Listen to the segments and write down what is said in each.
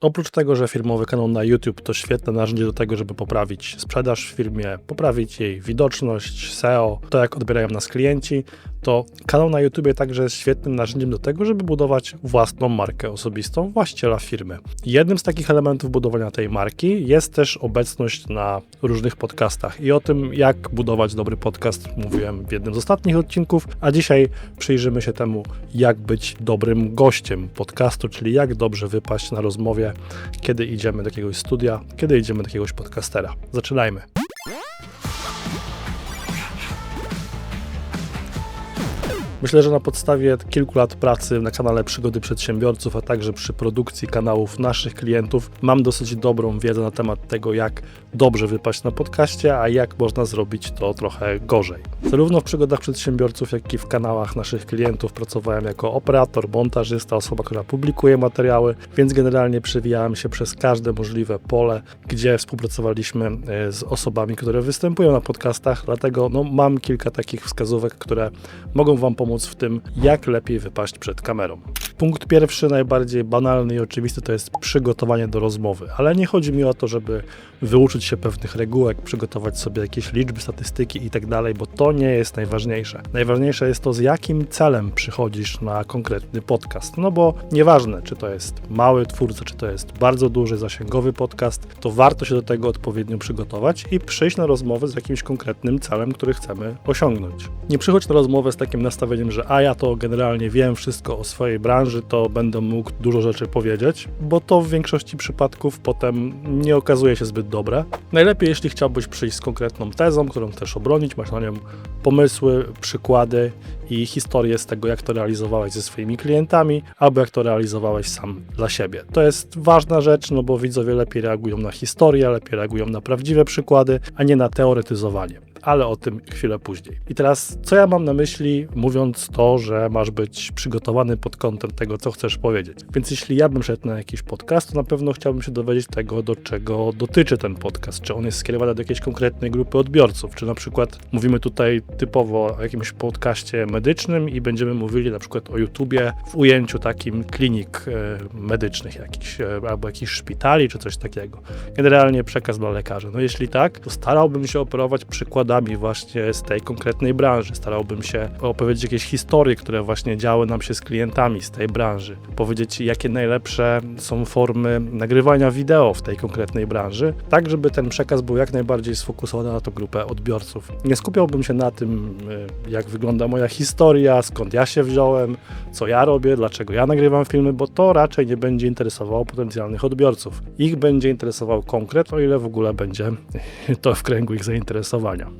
Oprócz tego, że firmowy kanał na YouTube to świetne narzędzie do tego, żeby poprawić sprzedaż w firmie, poprawić jej widoczność, SEO, to jak odbierają nas klienci, to kanał na YouTube także jest świetnym narzędziem do tego, żeby budować własną markę osobistą właściciela firmy. Jednym z takich elementów budowania tej marki jest też obecność na różnych podcastach i o tym, jak budować dobry podcast, mówiłem w jednym z ostatnich odcinków, a dzisiaj przyjrzymy się temu, jak być dobrym gościem podcastu, czyli jak dobrze wypaść na rozmowie, kiedy idziemy do jakiegoś studia, kiedy idziemy do jakiegoś podcastera. Zaczynajmy. Myślę, że na podstawie kilku lat pracy na kanale Przygody Przedsiębiorców, a także przy produkcji kanałów naszych klientów, mam dosyć dobrą wiedzę na temat tego, jak dobrze wypaść na podcaście, a jak można zrobić to trochę gorzej. Zarówno w Przygodach Przedsiębiorców, jak i w kanałach naszych klientów pracowałem jako operator, montażysta, osoba, która publikuje materiały, więc generalnie przewijałem się przez każde możliwe pole, gdzie współpracowaliśmy e, z osobami, które występują na podcastach, dlatego no, mam kilka takich wskazówek, które mogą Wam pomóc pomóc w tym, jak lepiej wypaść przed kamerą. Punkt pierwszy, najbardziej banalny i oczywisty, to jest przygotowanie do rozmowy, ale nie chodzi mi o to, żeby wyuczyć się pewnych regułek, przygotować sobie jakieś liczby, statystyki i tak bo to nie jest najważniejsze. Najważniejsze jest to, z jakim celem przychodzisz na konkretny podcast. No bo nieważne, czy to jest mały twórca, czy to jest bardzo duży, zasięgowy podcast, to warto się do tego odpowiednio przygotować i przyjść na rozmowę z jakimś konkretnym celem, który chcemy osiągnąć. Nie przychodź na rozmowę z takim nastawieniem, że a ja to generalnie wiem wszystko o swojej branży, to będę mógł dużo rzeczy powiedzieć, bo to w większości przypadków potem nie okazuje się zbyt dobre. Najlepiej, jeśli chciałbyś przyjść z konkretną tezą, którą chcesz obronić, masz na nią pomysły, przykłady i historię z tego, jak to realizowałeś ze swoimi klientami, albo jak to realizowałeś sam dla siebie. To jest ważna rzecz, no bo widzowie lepiej reagują na historię, lepiej reagują na prawdziwe przykłady, a nie na teoretyzowanie ale o tym chwilę później. I teraz, co ja mam na myśli, mówiąc to, że masz być przygotowany pod kątem tego, co chcesz powiedzieć. Więc jeśli ja bym szedł na jakiś podcast, to na pewno chciałbym się dowiedzieć tego, do czego dotyczy ten podcast. Czy on jest skierowany do jakiejś konkretnej grupy odbiorców, czy na przykład mówimy tutaj typowo o jakimś podcaście medycznym i będziemy mówili na przykład o YouTubie w ujęciu takim klinik e, medycznych jakichś, e, albo jakichś szpitali, czy coś takiego. Generalnie przekaz dla lekarzy. No jeśli tak, to starałbym się operować przykładami przykładami właśnie z tej konkretnej branży. Starałbym się opowiedzieć jakieś historie, które właśnie działy nam się z klientami z tej branży. Powiedzieć, jakie najlepsze są formy nagrywania wideo w tej konkretnej branży, tak żeby ten przekaz był jak najbardziej sfokusowany na tą grupę odbiorców. Nie skupiałbym się na tym, y, jak wygląda moja historia, skąd ja się wziąłem, co ja robię, dlaczego ja nagrywam filmy, bo to raczej nie będzie interesowało potencjalnych odbiorców. Ich będzie interesował konkret, o ile w ogóle będzie to w kręgu ich zainteresowania.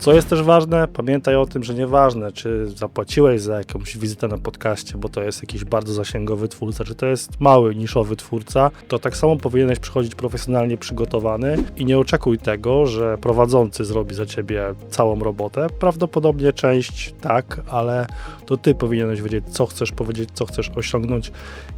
Co jest też ważne, pamiętaj o tym, że nieważne, czy zapłaciłeś za jakąś wizytę na podcaście, bo to jest jakiś bardzo zasięgowy twórca, czy to jest mały, niszowy twórca, to tak samo powinieneś przychodzić profesjonalnie przygotowany i nie oczekuj tego, że prowadzący zrobi za ciebie całą robotę. Prawdopodobnie część tak, ale to ty powinieneś wiedzieć, co chcesz powiedzieć, co chcesz osiągnąć,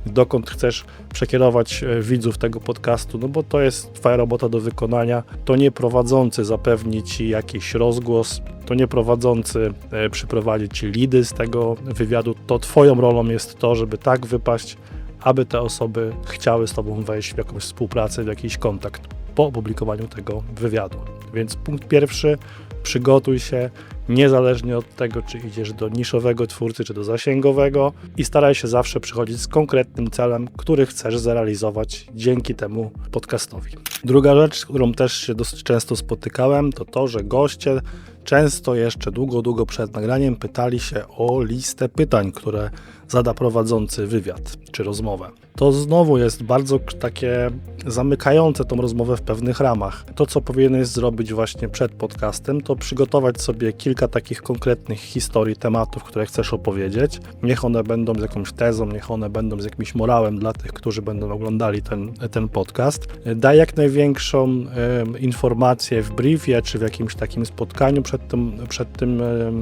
dokąd chcesz przekierować e, widzów tego podcastu, no bo to jest twoja robota do wykonania. To nie prowadzący zapewni ci jakiś rozgłos, głos, to nie prowadzący e, przyprowadzić ci lidy z tego wywiadu, to twoją rolą jest to, żeby tak wypaść, aby te osoby chciały z tobą wejść w jakąś współpracę, w jakiś kontakt po opublikowaniu tego wywiadu. Więc punkt pierwszy, przygotuj się, niezależnie od tego, czy idziesz do niszowego twórcy, czy do zasięgowego i staraj się zawsze przychodzić z konkretnym celem, który chcesz zrealizować dzięki temu podcastowi. Druga rzecz, którą też się dosyć często spotykałem, to to, że goście często jeszcze długo, długo przed nagraniem pytali się o listę pytań, które zada prowadzący wywiad czy rozmowę. To znowu jest bardzo takie zamykające tą rozmowę w pewnych ramach. To, co powinieneś zrobić właśnie przed podcastem, to przygotować sobie kilka takich konkretnych historii, tematów, które chcesz opowiedzieć. Niech one będą z jakąś tezą, niech one będą z jakimś morałem dla tych, którzy będą oglądali ten, ten podcast. Daj jak największą e, informację w briefie, czy w jakimś takim spotkaniu przed tym, przed tym e,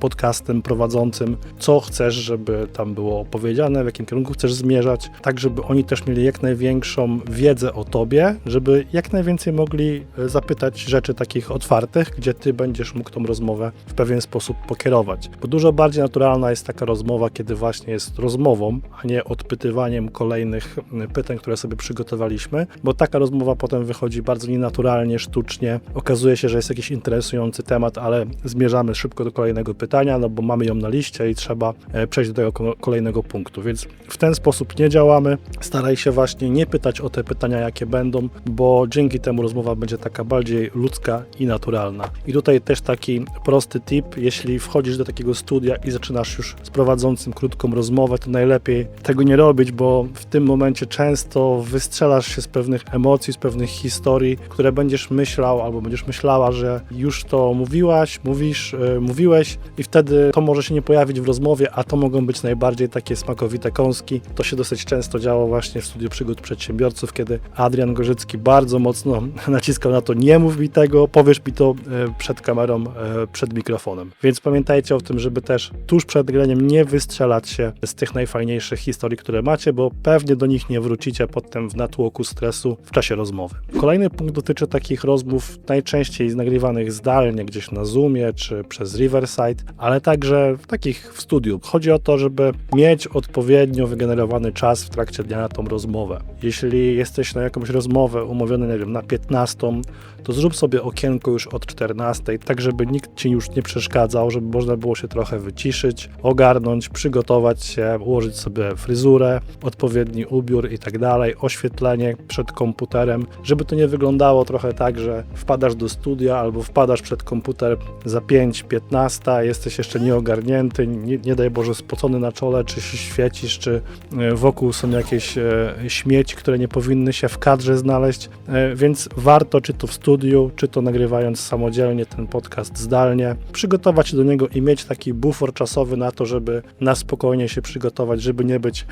podcastem prowadzącym, co chcesz, żeby tam było opowiedziane, w jakim kierunku chcesz zmierzać, tak żeby oni też mieli jak największą wiedzę o tobie, żeby jak najwięcej mogli e, zapytać rzeczy takich otwartych, gdzie ty będziesz mógł tą rozmowę w pewien sposób pokierować. Bo dużo bardziej naturalna jest taka rozmowa, kiedy właśnie jest rozmową, a nie odpytywaniem kolejnych pytań, które sobie przygotowaliśmy, bo taka rozmowa potem wychodzi bardzo nienaturalnie, sztucznie. Okazuje się, że jest jakiś interesujący temat, ale zmierzamy szybko do kolejnego pytania, no bo mamy ją na liście i trzeba e, przejść do tego kolejnego punktu. Więc w ten sposób nie działamy. Staraj się właśnie nie pytać o te pytania, jakie będą, bo dzięki temu rozmowa będzie taka bardziej ludzka i naturalna. I tutaj też taki prosty tip, jeśli wchodzisz do takiego studia i zaczynasz już z prowadzącym krótką rozmowę, to najlepiej tego nie robić, bo w tym momencie często wystrzelasz się z pewnych emocji, z pewnych historii, które będziesz myślał albo będziesz myślała, że już to mówiłaś, mówisz, yy, mówiłeś i wtedy to może się nie pojawić w rozmowie, a to mogą być najbardziej takie smakowite kąski. To się dosyć często działo właśnie w studiu przygód przedsiębiorców, kiedy Adrian Gorzycki bardzo mocno naciskał na to, nie mów mi tego, powiesz mi to yy, przed kamerą, yy, przed mikrofonem. Więc pamiętajcie o tym, żeby też tuż przed graniem nie wystrzelać się z tych najfajniejszych historii, które macie, bo pewnie do nich nie wrócicie potem w natłoku stresu w czasie rozmowy. Kolejny punkt dotyczy takich rozmów najczęściej nagrywanych zdalnie, gdzieś na Zoomie czy przez Riverside, ale także takich w studiu. Chodzi o to, żeby mieć odpowiednio wygenerowany czas w trakcie dnia na tą rozmowę. Jeśli jesteś na jakąś rozmowę umówiony, nie wiem, na 15, to zrób sobie okienko już od 14, tak żeby nikt ci już nie przeszkadzał, żeby można było się trochę wyciszyć, ogarnąć, przygotować się, ułożyć sobie fryzurę, odpowiedni ubiór i tak dalej, oświetlenie przed komputerem, żeby to nie wyglądało trochę tak, że wpadasz do studia albo wpadasz przed komputer za 5-15, jesteś jeszcze nieogarnięty, nie, nie daj Boże spocony na czole, czy się świecisz, czy e, wokół są jakieś e, śmieci, które nie powinny się w kadrze znaleźć, e, więc warto czy to w studiu, czy to nagrywając samodzielnie ten podcast zdalnie, przygotować się do niego i mieć taki bufor czasowy na to, żeby na spokojnie się przygotować, żeby nie być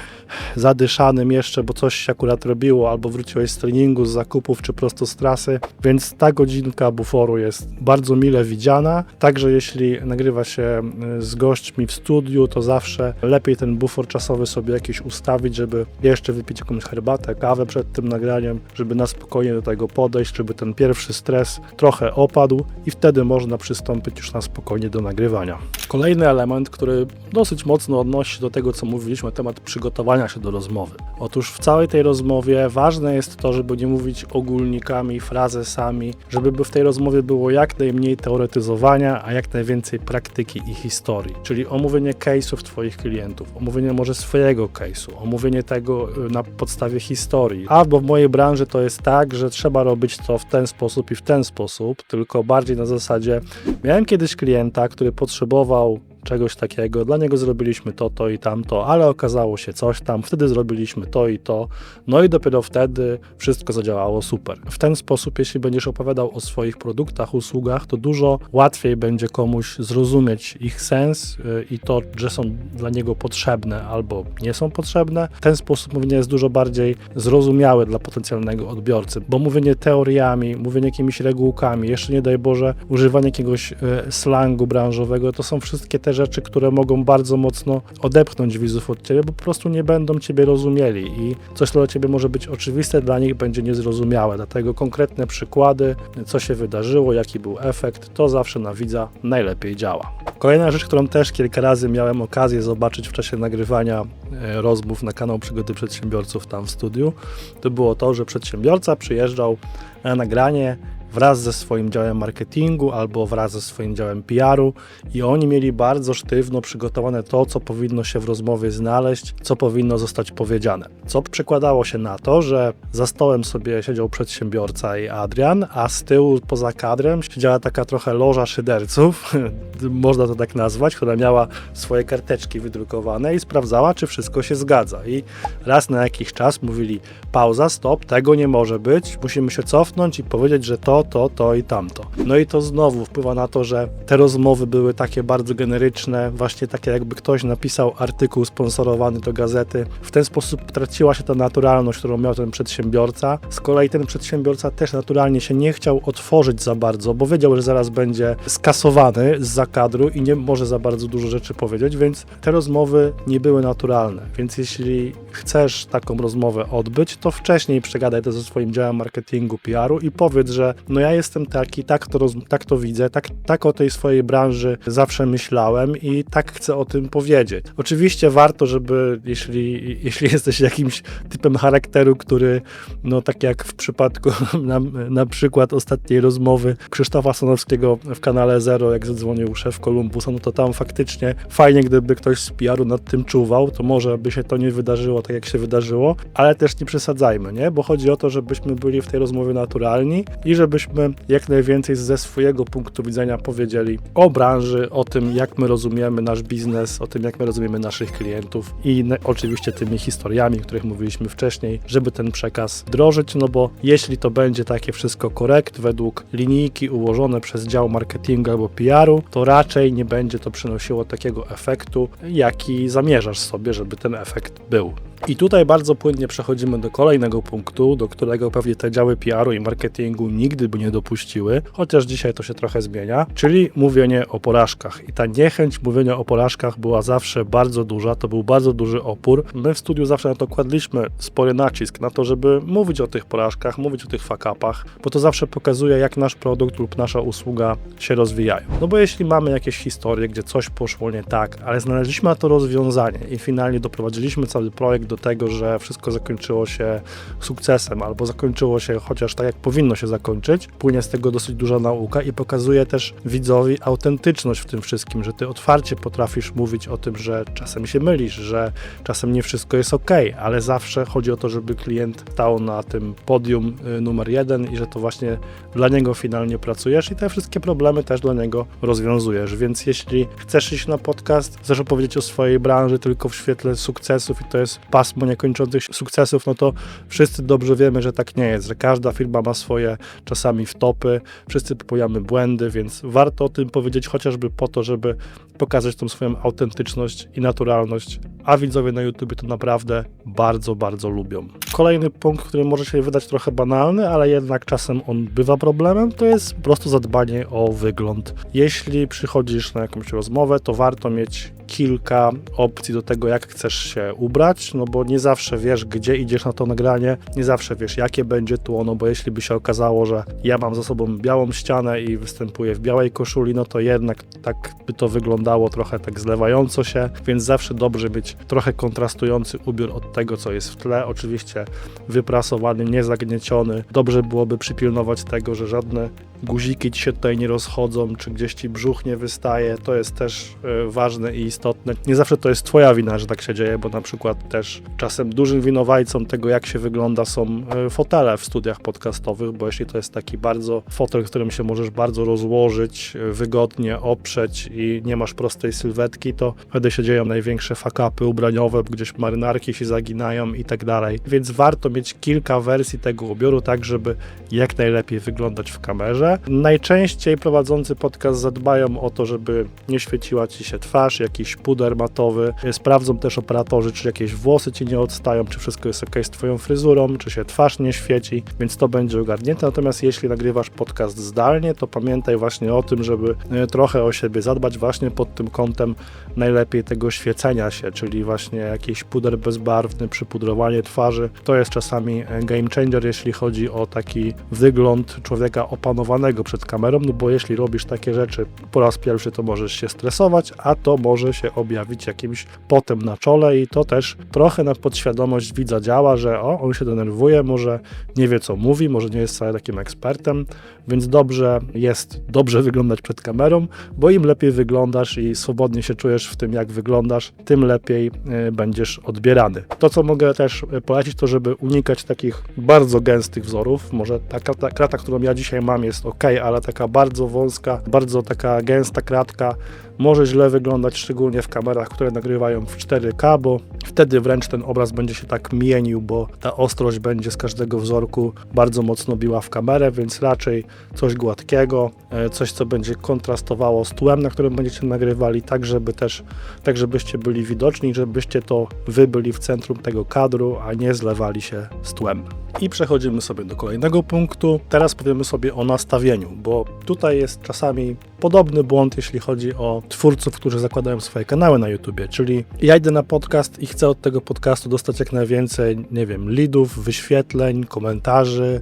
zadyszanym jeszcze, bo coś się akurat robiło, albo wróciłeś z treningu, z zakupów, czy prosto z trasy, więc ta godzinka buforu jest bardzo mile widziana. Także jeśli nagrywa się z gośćmi w studiu, to zawsze lepiej ten bufor czasowy sobie jakiś ustawić, żeby jeszcze wypić jakąś herbatę, kawę przed tym nagraniem, żeby na spokojnie do tego podejść, żeby ten pierwszy stres trochę opadł i wtedy można przystąpić już na spokojnie do nagrywania. Kolejny element, który dosyć mocno odnosi się do tego, co mówiliśmy na temat przygotowania się do rozmowy. Otóż w całej tej rozmowie ważne jest to, żeby nie mówić ogólnikami, frazesami, żeby w tej rozmowie było jak najmniej teoretyzowania, a jak najwięcej praktyki i historii. Czyli omówienie case'ów Twoich klientów, omówienie może swojego case'u, omówienie tego y, na podstawie historii. Albo w mojej branży to jest tak, że trzeba robić to w ten sposób i w ten sposób, tylko bardziej na zasadzie miałem kiedyś klienta, który potrzebował czegoś takiego. Dla niego zrobiliśmy to, to i tamto, ale okazało się coś tam, wtedy zrobiliśmy to i to, no i dopiero wtedy wszystko zadziałało super. W ten sposób, jeśli będziesz opowiadał o swoich produktach, usługach, to dużo łatwiej będzie komuś zrozumieć ich sens y, i to, że są dla niego potrzebne albo nie są potrzebne. W ten sposób mówienie jest dużo bardziej zrozumiałe dla potencjalnego odbiorcy, bo mówienie teoriami, mówienie jakimiś regułkami, jeszcze nie daj Boże, używanie jakiegoś y, slangu branżowego, to są wszystkie te rzeczy, które mogą bardzo mocno odepchnąć widzów od ciebie, bo po prostu nie będą ciebie rozumieli i coś, co dla ciebie może być oczywiste, dla nich będzie niezrozumiałe. Dlatego konkretne przykłady, co się wydarzyło, jaki był efekt, to zawsze na widza najlepiej działa. Kolejna rzecz, którą też kilka razy miałem okazję zobaczyć w czasie nagrywania e, rozmów na kanał Przygody Przedsiębiorców tam w studiu, to było to, że przedsiębiorca przyjeżdżał na nagranie wraz ze swoim działem marketingu albo wraz ze swoim działem PR-u i oni mieli bardzo sztywno przygotowane to, co powinno się w rozmowie znaleźć, co powinno zostać powiedziane. Co przekładało się na to, że za stołem sobie siedział przedsiębiorca i Adrian, a z tyłu poza kadrem siedziała taka trochę loża szyderców, można to tak nazwać, która miała swoje karteczki wydrukowane i sprawdzała, czy wszystko się zgadza. I raz na jakiś czas mówili pauza, stop, tego nie może być, musimy się cofnąć i powiedzieć, że to, to, to i tamto. No i to znowu wpływa na to, że te rozmowy były takie bardzo generyczne, właśnie takie jakby ktoś napisał artykuł sponsorowany do gazety. W ten sposób traciła się ta naturalność, którą miał ten przedsiębiorca. Z kolei ten przedsiębiorca też naturalnie się nie chciał otworzyć za bardzo, bo wiedział, że zaraz będzie skasowany z zakadru i nie może za bardzo dużo rzeczy powiedzieć, więc te rozmowy nie były naturalne. Więc jeśli chcesz taką rozmowę odbyć, to wcześniej przegadaj to ze swoim działem marketingu, PR-u i powiedz, że no ja jestem taki, tak to, tak to widzę, tak, tak o tej swojej branży zawsze myślałem i tak chcę o tym powiedzieć. Oczywiście warto, żeby jeśli, jeśli jesteś jakimś typem charakteru, który, no tak jak w przypadku na, na przykład ostatniej rozmowy Krzysztofa Sonowskiego w kanale Zero, jak zadzwonił szef Kolumbusa, no to tam faktycznie fajnie, gdyby ktoś z PR-u nad tym czuwał, to może by się to nie wydarzyło tak, jak się wydarzyło, ale też nie przesadzajmy, nie? Bo chodzi o to, żebyśmy byli w tej rozmowie naturalni i żebyśmy jak najwięcej ze swojego punktu widzenia powiedzieli o branży, o tym, jak my rozumiemy nasz biznes, o tym, jak my rozumiemy naszych klientów i oczywiście tymi historiami, o których mówiliśmy wcześniej, żeby ten przekaz drożyć, no bo jeśli to będzie takie wszystko korekt według linijki ułożone przez dział marketingu albo PR-u, to raczej nie będzie to przynosiło takiego efektu, jaki zamierzasz sobie, żeby ten efekt był. I tutaj bardzo płynnie przechodzimy do kolejnego punktu, do którego pewnie te działy PR-u i marketingu nigdy by nie dopuściły, chociaż dzisiaj to się trochę zmienia, czyli mówienie o porażkach. I ta niechęć mówienia o porażkach była zawsze bardzo duża, to był bardzo duży opór. My w studiu zawsze na to kładliśmy spory nacisk, na to, żeby mówić o tych porażkach, mówić o tych fakapach, bo to zawsze pokazuje, jak nasz produkt lub nasza usługa się rozwijają. No bo jeśli mamy jakieś historie, gdzie coś poszło nie tak, ale znaleźliśmy na to rozwiązanie i finalnie doprowadziliśmy cały projekt do tego, że wszystko zakończyło się sukcesem, albo zakończyło się chociaż tak, jak powinno się zakończyć. Płynie z tego dosyć duża nauka i pokazuje też widzowi autentyczność w tym wszystkim, że ty otwarcie potrafisz mówić o tym, że czasem się mylisz, że czasem nie wszystko jest ok, ale zawsze chodzi o to, żeby klient stał na tym podium y, numer jeden i że to właśnie dla niego finalnie pracujesz i te wszystkie problemy też dla niego rozwiązujesz. Więc jeśli chcesz iść na podcast, chcesz opowiedzieć o swojej branży tylko w świetle sukcesów i to jest pasmo niekończących sukcesów, no to wszyscy dobrze wiemy, że tak nie jest, że każda firma ma swoje czasami wtopy, wszyscy popełniamy błędy, więc warto o tym powiedzieć chociażby po to, żeby pokazać tą swoją autentyczność i naturalność, a widzowie na YouTube to naprawdę bardzo, bardzo lubią. Kolejny punkt, który może się wydać trochę banalny, ale jednak czasem on bywa problemem, to jest po prostu zadbanie o wygląd. Jeśli przychodzisz na jakąś rozmowę, to warto mieć kilka opcji do tego, jak chcesz się ubrać, no bo nie zawsze wiesz, gdzie idziesz na to nagranie, nie zawsze wiesz, jakie będzie tło, no bo jeśli by się okazało, że ja mam za sobą białą ścianę i występuję w białej koszuli, no to jednak tak by to wyglądało trochę tak zlewająco się, więc zawsze dobrze mieć trochę kontrastujący ubiór od tego, co jest w tle, oczywiście wyprasowany, niezagnieciony. Dobrze byłoby przypilnować tego, że żadne guziki ci się tutaj nie rozchodzą, czy gdzieś ci brzuch nie wystaje, to jest też y, ważne i istotne. Nie zawsze to jest twoja wina, że tak się dzieje, bo na przykład też czasem dużym winowajcą tego, jak się wygląda są y, fotele w studiach podcastowych, bo jeśli to jest taki bardzo fotel, którym się możesz bardzo rozłożyć, y, wygodnie oprzeć i nie masz prostej sylwetki, to wtedy się dzieją największe fakapy ubraniowe, gdzieś marynarki się zaginają i tak dalej. Więc warto mieć kilka wersji tego ubioru, tak żeby jak najlepiej wyglądać w kamerze. Najczęściej prowadzący podcast zadbają o to, żeby nie świeciła ci się twarz, jakiś puder matowy. Sprawdzą też operatorzy, czy jakieś włosy ci nie odstają, czy wszystko jest ok z twoją fryzurą, czy się twarz nie świeci, więc to będzie ogarnięte. Natomiast jeśli nagrywasz podcast zdalnie, to pamiętaj właśnie o tym, żeby e, trochę o siebie zadbać właśnie pod tym kątem najlepiej tego świecenia się, czyli właśnie jakiś puder bezbarwny, przypudrowanie twarzy. To jest czasami e, game changer, jeśli chodzi o taki wygląd człowieka opanowanego przed kamerą, no bo jeśli robisz takie rzeczy po raz pierwszy, to możesz się stresować, a to może się objawić jakimś potem na czole i to też trochę na podświadomość widza działa, że o, on się denerwuje, może nie wie co mówi, może nie jest wcale takim ekspertem, więc dobrze jest dobrze wyglądać przed kamerą, bo im lepiej wyglądasz i swobodnie się czujesz w tym, jak wyglądasz, tym lepiej y, będziesz odbierany. To, co mogę też y, polecić, to żeby unikać takich bardzo gęstych wzorów. Może ta krata, krata którą ja dzisiaj mam, jest ok, ale taka bardzo wąska, bardzo taka gęsta kratka może źle wyglądać, szczególnie w kamerach, które nagrywają w 4K, bo wtedy wręcz ten obraz będzie się tak mienił, bo ta ostrość będzie z każdego wzorku bardzo mocno biła w kamerę, więc raczej coś gładkiego, e, coś, co będzie kontrastowało z tłem, na którym będziecie nagrywali, tak żeby też, tak żebyście byli widoczni, żebyście to wy byli w centrum tego kadru, a nie zlewali się z tłem. I przechodzimy sobie do kolejnego punktu. Teraz powiemy sobie o nastawieniu, bo tutaj jest czasami podobny błąd, jeśli chodzi o twórców, którzy zakładają swoje kanały na YouTubie, czyli ja idę na podcast i chcę od tego podcastu dostać jak najwięcej, nie wiem, leadów, wyświetleń, komentarzy,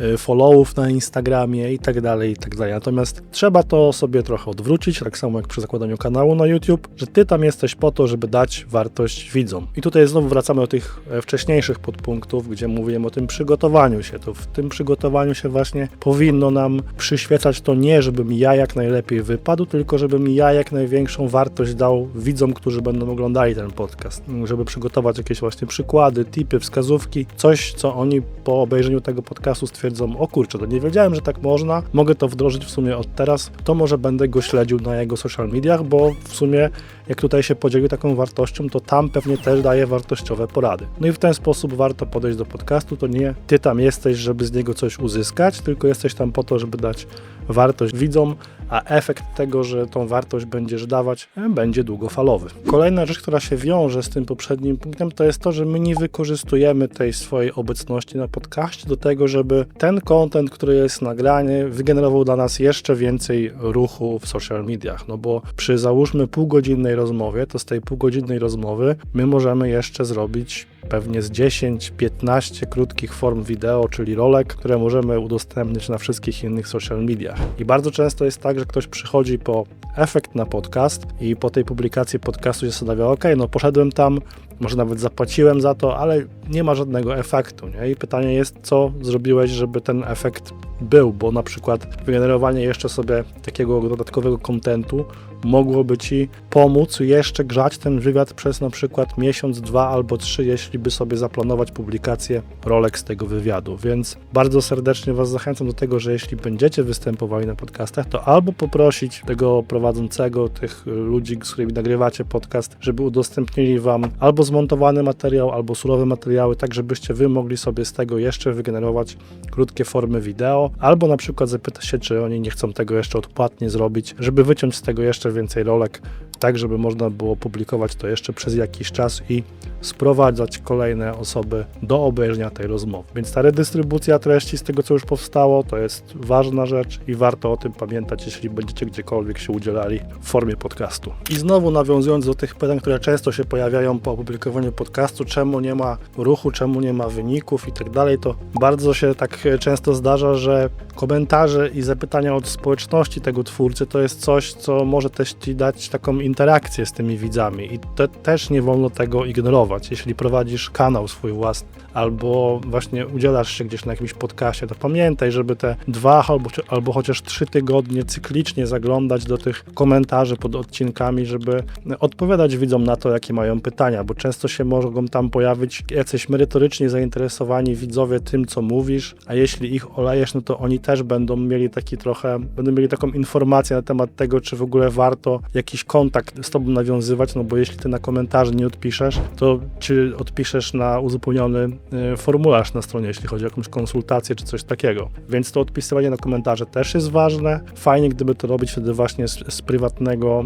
y, followów na Instagramie i tak dalej, i tak dalej. Natomiast trzeba to sobie trochę odwrócić, tak samo jak przy zakładaniu kanału na YouTube, że ty tam jesteś po to, żeby dać wartość widzom. I tutaj znowu wracamy do tych e, wcześniejszych podpunktów, gdzie mówiłem o tym przygotowaniu się. To w tym przygotowaniu się właśnie powinno nam przyświecać to nie, żebym ja jak najlepiej wypadł, tylko żebym ja jak największą wartość dał widzom, którzy będą oglądali ten podcast. Żeby przygotować jakieś właśnie przykłady, tipy, wskazówki, coś, co oni po obejrzeniu tego podcastu stwierdzą, o kurczę, to nie wiedziałem, że tak można, mogę to wdrożyć w sumie od teraz, to może będę go śledził na jego social mediach, bo w sumie jak tutaj się podzielił taką wartością, to tam pewnie też daje wartościowe porady. No i w ten sposób warto podejść do podcastu, to nie ty tam jesteś, żeby z niego coś uzyskać, tylko jesteś tam po to, żeby dać wartość widzom, a efekt tego, że tą wartość będziesz dawać, będzie długofalowy. Kolejna rzecz, która się wiąże z tym poprzednim punktem, to jest to, że my nie wykorzystujemy tej swojej obecności na podcaście do tego, żeby ten content, który jest nagrany, wygenerował dla nas jeszcze więcej ruchu w social mediach. No bo przy załóżmy półgodzinnej rozmowie, to z tej półgodzinnej rozmowy my możemy jeszcze zrobić pewnie z 10-15 krótkich form wideo, czyli rolek, które możemy udostępnić na wszystkich innych social mediach. I bardzo często jest tak, że ktoś przychodzi po efekt na podcast i po tej publikacji podcastu się zastanawia, ok, no poszedłem tam, może nawet zapłaciłem za to, ale nie ma żadnego efektu. Nie? I pytanie jest, co zrobiłeś, żeby ten efekt był, bo na przykład wygenerowanie jeszcze sobie takiego dodatkowego kontentu mogłoby Ci pomóc jeszcze grzać ten wywiad przez na przykład miesiąc, dwa albo trzy, jeśli by sobie zaplanować publikację rolek z tego wywiadu. Więc bardzo serdecznie Was zachęcam do tego, że jeśli będziecie występowali na podcastach, to albo poprosić tego prowadzącego, tych ludzi, z którymi nagrywacie podcast, żeby udostępnili Wam albo zmontowany materiał, albo surowe materiały, tak żebyście Wy mogli sobie z tego jeszcze wygenerować krótkie formy wideo, albo na przykład zapytać się, czy oni nie chcą tego jeszcze odpłatnie zrobić, żeby wyciąć z tego jeszcze więcej rolek, tak żeby można było publikować to jeszcze przez jakiś czas i sprowadzać kolejne osoby do obejrzenia tej rozmowy. Więc ta redystrybucja treści z tego, co już powstało, to jest ważna rzecz i warto o tym pamiętać, jeśli będziecie gdziekolwiek się udzielali w formie podcastu. I znowu nawiązując do tych pytań, które często się pojawiają po opublikowaniu podcastu, czemu nie ma ruchu, czemu nie ma wyników i tak dalej, to bardzo się tak często zdarza, że komentarze i zapytania od społeczności tego twórcy to jest coś, co może też ci dać taką interakcję z tymi widzami i to też nie wolno tego ignorować. Jeśli prowadzisz kanał swój własny albo właśnie udzielasz się gdzieś na jakimś podcaście, to pamiętaj, żeby te dwa albo, albo chociaż trzy tygodnie cyklicznie zaglądać do tych komentarzy pod odcinkami, żeby odpowiadać widzom na to, jakie mają pytania, bo często się mogą tam pojawić jacyś merytorycznie zainteresowani widzowie tym, co mówisz, a jeśli ich olejesz, no to oni też będą mieli taki trochę, będą mieli taką informację na temat tego, czy w ogóle warto jakiś kontakt z tobą nawiązywać, no bo jeśli ty na komentarze nie odpiszesz, to czy odpiszesz na uzupełniony y, formularz na stronie, jeśli chodzi o jakąś konsultację czy coś takiego. Więc to odpisywanie na komentarze też jest ważne. Fajnie, gdyby to robić wtedy właśnie z, z prywatnego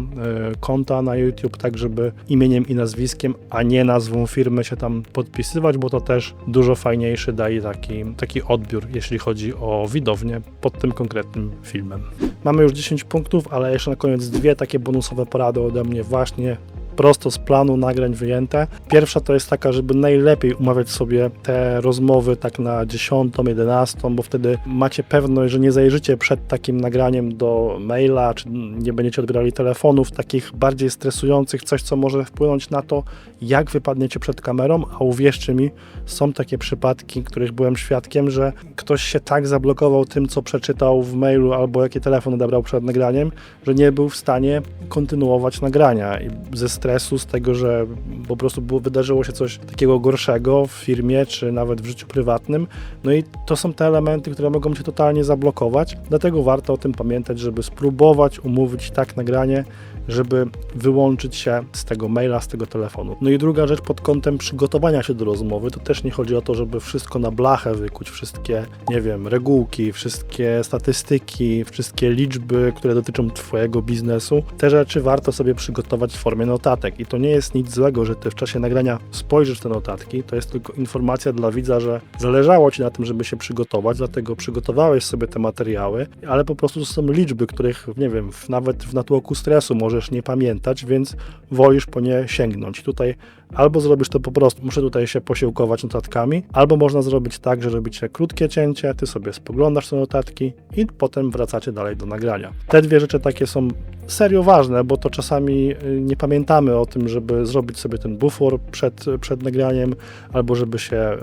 y, konta na YouTube, tak żeby imieniem i nazwiskiem, a nie nazwą firmy się tam podpisywać, bo to też dużo fajniejszy daje taki, taki odbiór, jeśli chodzi o widownię pod tym konkretnym filmem. Mamy już 10 punktów, ale jeszcze na koniec dwie takie bonusowe porady ode mnie właśnie prosto z planu nagrań wyjęte. Pierwsza to jest taka, żeby najlepiej umawiać sobie te rozmowy tak na 10, 11, bo wtedy macie pewność, że nie zajrzycie przed takim nagraniem do maila, czy nie będziecie odbierali telefonów takich bardziej stresujących, coś co może wpłynąć na to, jak wypadniecie przed kamerą, a uwierzcie mi, są takie przypadki, których byłem świadkiem, że ktoś się tak zablokował tym, co przeczytał w mailu albo jaki telefon odebrał przed nagraniem, że nie był w stanie kontynuować nagrania i ze stresu, z tego, że po prostu było, wydarzyło się coś takiego gorszego w firmie, czy nawet w życiu prywatnym. No i to są te elementy, które mogą się totalnie zablokować, dlatego warto o tym pamiętać, żeby spróbować umówić tak nagranie, żeby wyłączyć się z tego maila, z tego telefonu. No i druga rzecz pod kątem przygotowania się do rozmowy, to też nie chodzi o to, żeby wszystko na blachę wykuć, wszystkie, nie wiem, regułki, wszystkie statystyki, wszystkie liczby, które dotyczą Twojego biznesu. Te rzeczy warto sobie przygotować w formie notatek i to nie jest nic złego, że ty w czasie nagrania spojrzysz te notatki, to jest tylko informacja dla widza, że zależało ci na tym, żeby się przygotować, dlatego przygotowałeś sobie te materiały, ale po prostu to są liczby, których, nie wiem, nawet w natłoku stresu możesz nie pamiętać, więc wolisz po nie sięgnąć. Tutaj albo zrobisz to po prostu, muszę tutaj się posiłkować notatkami, albo można zrobić tak, że robicie krótkie cięcie, ty sobie spoglądasz te notatki i potem wracacie dalej do nagrania. Te dwie rzeczy takie są serio ważne, bo to czasami y, nie pamiętamy o tym, żeby zrobić sobie ten bufor przed, przed nagraniem, albo żeby się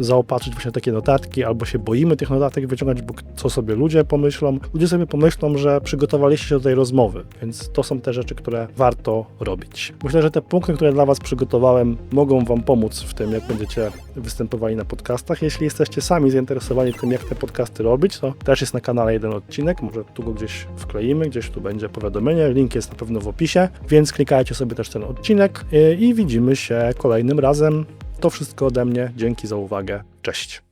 y, zaopatrzyć właśnie takie notatki, albo się boimy tych notatek wyciągać, bo co sobie ludzie pomyślą. Ludzie sobie pomyślą, że przygotowaliście się do tej rozmowy, więc to są te rzeczy, które warto robić. Myślę, że te punkty, które dla Was przygotowałem, mogą Wam pomóc w tym, jak będziecie występowali na podcastach. Jeśli jesteście sami zainteresowani tym, jak te podcasty robić, to też jest na kanale jeden odcinek, może tu go gdzieś wkleimy, gdzieś tu będzie powiadomienie, link jest na pewno w opisie, więc klikajcie sobie też ten odcinek y, i widzimy się kolejnym razem. To wszystko ode mnie. Dzięki za uwagę. Cześć.